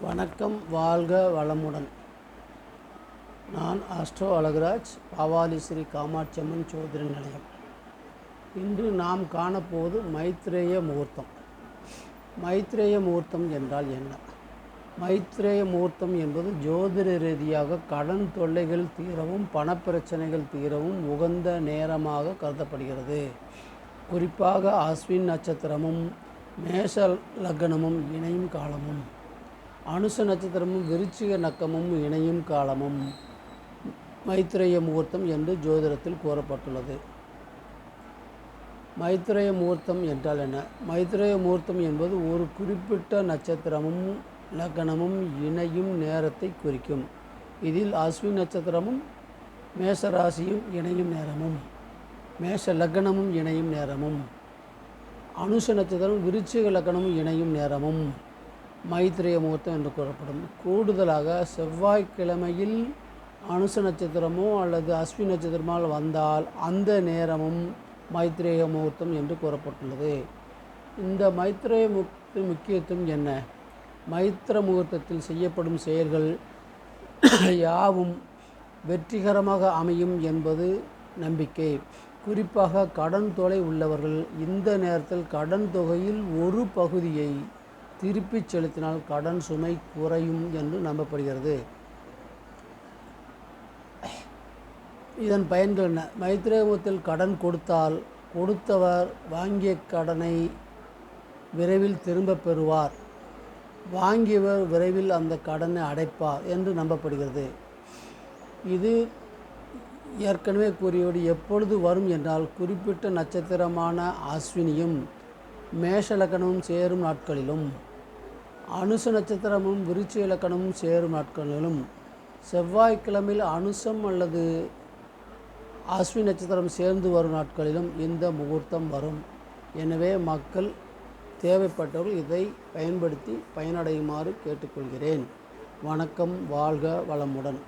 வணக்கம் வாழ்க வளமுடன். நான் ஆஸ்ட்ரோ அழகராஜ் பவாலி ஸ்ரீ காமாட்சியம்மன் சோதரி நிலையம். இன்று நாம் காணப்போவது மைத்ரேய முகூர்த்தம். மைத்ரேய முகூர்த்தம் என்றால் என்ன? மைத்ரேய முகூர்த்தம் என்பது ஜோதிட ரீதியாக கடன் தொல்லைகள் தீரவும் பணப்பிரச்சனைகள் தீரவும் உகந்த நேரமாக கருதப்படுகிறது. குறிப்பாக அஸ்வின் நட்சத்திரமும் மேஷ லக்னமும் இணையும் காலமும். அனுச நட்சத்திரமும் விருச்சிக நக்கமும் இணையும் காலமும் மைத்ரேய முகூர்த்தம் என்று ஜோதிடத்தில் கூறப்பட்டுள்ளது. மைத்ரேய முகூர்த்தம் என்றால் என்ன? மைத்ரேய முகூர்த்தம் என்பது ஒரு குறிப்பிட்ட நட்சத்திரமும் லக்னமும் இணையும் நேரத்தை குறிக்கும். இதில் அஸ்வின் நட்சத்திரமும் மேஷராசியும் இணையும் நேரமும் மேஷ லக்னமும் இணையும் நேரமும் அனுஷ நட்சத்திரம் விருச்சிக லக்னமும் இணையும் நேரமும் மைத்திரேய முகூர்த்தம் என்று கூறப்படும். கூடுதலாக செவ்வாய்க்கிழமையில் அனுச நட்சத்திரமோ அல்லது அஸ்வி நட்சத்திரமால் வந்தால் அந்த நேரமும் மைத்திரேய முகூர்த்தம் என்று கூறப்பட்டுள்ளது. இந்த மைத்திரேய முகூர்த்த முக்கியத்துவம் என்ன? மைத்திர முகூர்த்தத்தில் செய்யப்படும் செயல்கள் யாவும் வெற்றிகரமாக அமையும் என்பது நம்பிக்கை. குறிப்பாக கடன் தொலை உள்ளவர்கள் இந்த நேரத்தில் கடன் தொகையில் ஒரு பகுதியை திருப்பிச் செலுத்தினால் கடன் சுமை குறையும் என்று நம்பப்படுகிறது. இதன் பயன்கள் என்ன? மைத்ரேகத்தில் கடன் கொடுத்தால் கொடுத்தவர் வாங்கிய கடனை விரைவில் திரும்ப பெறுவார். வாங்கியவர் விரைவில் அந்த கடனை அடைப்பார் என்று நம்பப்படுகிறது. இது ஏற்கனவே கூறியபடி எப்பொழுது வரும் என்றால் குறிப்பிட்ட நட்சத்திரமான அஸ்வினியும் மேஷ லக்கணமும் சேரும் நாட்களிலும். அனுச நட்சத்திரமும் விருச்சி இலக்கணமும் சேரும் நாட்களிலும் செவ்வாய்க்கிழமையில் அனுசம் அல்லது அஸ்வி நட்சத்திரம் சேர்ந்து வரும் நாட்களிலும் இந்த முகூர்த்தம் வரும். எனவே மக்கள் தேவைப்பட்டவர்கள் இதை பயன்படுத்தி பயனடையுமாறு கேட்டுக்கொள்கிறேன். வணக்கம் வாழ்க வளமுடன்.